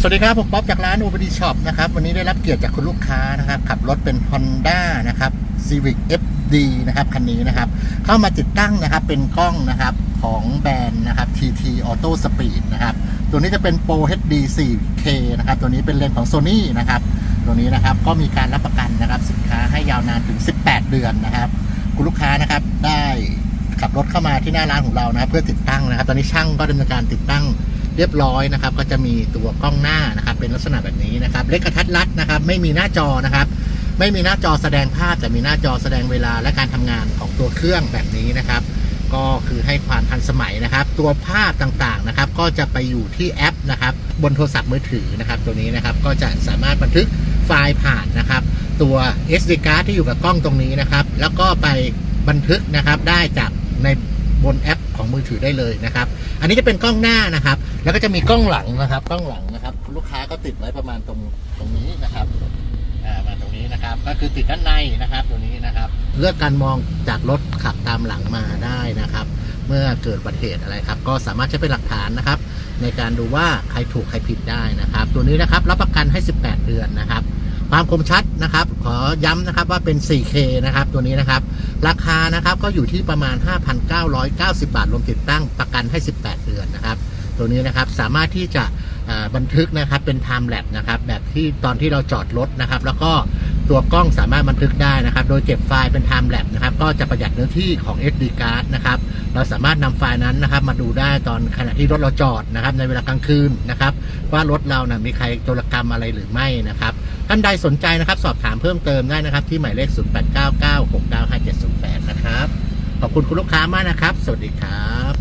สวัสดีครับ ผมป๊อบจากร้าน o b d Shop นะครับ วันนี้ได้รับเกียรติจากคุณลูกค้านะครับ ขับรถเป็น Honda นะครับ Civic FD นะครับ คันนี้นะครับ เข้ามาติดตั้งนะครับ เป็นกล้องนะครับของแบรนด์นะครับ TT Auto Speed นะครับ ตัวนี้จะเป็น Pro HD 4K นะครับ ตัวนี้เป็นเลนส์ของ Sony นะครับ ตัวนี้นะครับก็มีการรับประกันนะครับ สินค้าให้ยาวนานถึง 18 เดือนนะครับ คุณลูกค้านะครับได้ขับรถเข้ามาที่หน้าร้านของเรานะครับ เพื่อติดตั้งนะครับ ตอนนี้ช่างก็ดำเนินการติดตั้ง เรียบร้อยนะครับ ก็จะมีตัวกล้องหน้านะครับ เป็นลักษณะแบบนี้นะครับ เล็กกระทัดรัดนะครับ ไม่มีหน้าจอนะครับ ไม่มีหน้าจอแสดงภาพแต่มีหน้าจอแสดงเวลาและการทำงานของตัวเครื่องแบบนี้นะครับ ก็คือให้ความทันสมัยนะครับ ตัวภาพต่างๆนะครับ ก็จะไปอยู่ที่แอปนะครับ บนโทรศัพท์มือถือนะครับ ตัวนี้นะครับก็จะสามารถบันทึกไฟล์ผ่านนะครับ ตัว SD card ที่อยู่กับกล้องตรงนี้นะครับ แล้วก็ไปบันทึกนะครับได้จากในบนแอป มือถือได้เลยนะครับ อันนี้จะเป็นกล้องหน้านะครับ แล้วก็จะมีกล้องหลังนะครับ กล้องหลังนะครับ ลูกค้าก็ติดไว้ประมาณตรงตรงนี้นะครับอ่ามาตรงนี้นะครับ ก็คือติดด้านในนะครับตัวนี้นะครับ เลือกการมองจากรถขับตามหลังมาได้นะครับ เมื่อเกิดอุบัติเหตุอะไรครับ ก็สามารถใช้เป็นหลักฐานนะครับ ในการดูว่าใครถูกใครผิดได้นะครับ ตัวนี้นะครับรับประกันให้ 18 เดือนนะครับ ความคมชัดนะครับ ขอย้ำนะครับว่าเป็น 4K นะครับ ตัวนี้นะครับ ราคานะครับก็อยู่ที่ประมาณ 5,990 บาท รวมติดตั้งประกันให้ 18 เดือนนะครับ ตัวนี้นะครับสามารถที่จะบันทึกนะครับเป็น time lap นะครับแบบที่ตอนที่เราจอดรถนะครับ แล้วก็ ตัวกล้องสามารถบันทึกได้นะครับ โดยเก็บไฟล์เป็น time lapse นะครับ ก็จะประหยัดเนื้อที่ของ SD card นะครับ เราสามารถนำไฟล์นั้นนะครับ มาดูได้ตอนขณะที่รถเราจอดนะครับ ในเวลากลางคืนนะครับ ว่ารถเรานะมีใครโจรกรรมอะไรหรือไม่นะครับ ท่านใดสนใจนะครับ สอบถามเพิ่มเติมได้นะครับ ที่หมายเลข 0899695708 นะครับ ขอบคุณคุณลูกค้ามากนะครับ สวัสดีครับ